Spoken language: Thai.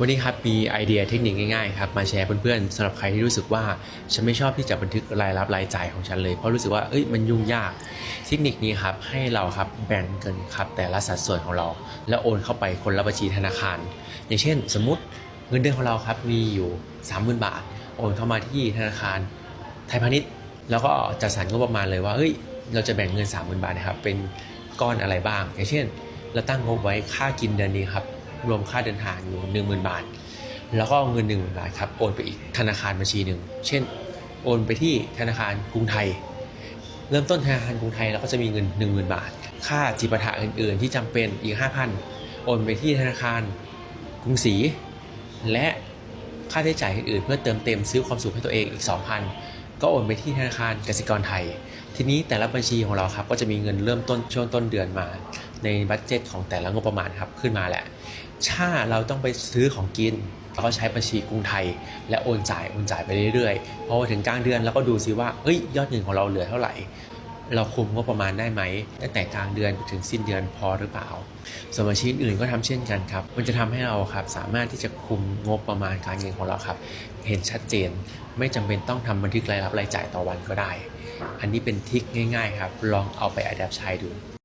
วันนี้ครับมีไอเดียเทคนิคง่ายๆครับมาแชร์เพื่อนๆสำหรับใครที่รู้สึกว่าฉันไม่ชอบที่จะบันทึกรายรับรายจ่ายของฉันเลยเพราะรู้สึกว่าเอ้ยมันยุ่งยาก เทคนิคนี้ครับให้เราครับแบ่งเงินครับแต่ละสัดส่วนของเรา แล้วโอนเข้าไปคนละบัญชีธนาคาร อย่างเช่น สมมติเงินเดือนของเราครับมีอยู่ 30,000 บาท โอนเข้ามาที่ธนาคาร ไทยพาณิชย์แล้วก็จัดสรรงบประมาณเลยว่าเฮ้ยเราจะแบ่งเงิน 30,000 บาทนะครับเป็นก้อนอะไรบ้าง อย่างเช่นเราตั้งงบไว้ค่ากินเดือนนี้ครับ รวมค่าเดินทางอยู่ 10,000 บาท แล้วก็เงิน 10,000 บาทครับโอนไปอีกธนาคารบัญชีหนึ่ง เช่น โอนไปที่ธนาคารกรุงไทย เริ่มต้นธนาคารกรุงไทยเราก็จะมีเงิน 10,000 บาท ค่าจิปาถะอื่น ๆ ที่จำเป็นอีก 5,000 โอนไปที่ธนาคารกรุงศรีและค่าใช้จ่ายอื่นๆเพื่อเติมเต็มซื้อความสุขให้ตัวเองอีก 2,000 ก็โอนไปที่ธนาคารกสิกรไทย ทีนี้แต่ละบัญชีของเราครับก็จะมีเงินเริ่มต้นช่วงต้นเดือนมา ในบัตเจ็ตของแต่ละงบประมาณครับขึ้นมาแหละถ้าเราต้องไปซื้อของกินเราก็ใช้บัญชีกรุงไทย และโอนจ่ายโอนจ่ายไปเรื่อยๆพอถึงกลางเดือนเราก็ดูซิว่าเอ้ยยอดเงินของเราเหลือเท่าไหร่เราคุมงบประมาณได้ไหมตั้งแต่กลางเดือนถึงสิ้นเดือนพอหรือเปล่า ส่วนบัญชีอื่นก็ทำเช่นกันครับ มันจะทำให้เราครับสามารถที่จะคุมงบประมาณการเงินของเราครับ เห็นชัดเจน ไม่จำเป็นต้องทำบันทึกรายรับรายจ่ายต่อวันก็ได้ อันนี้เป็นทริคง่าย ๆ ครับ ลองเอาไปอัดแอปใช้ดู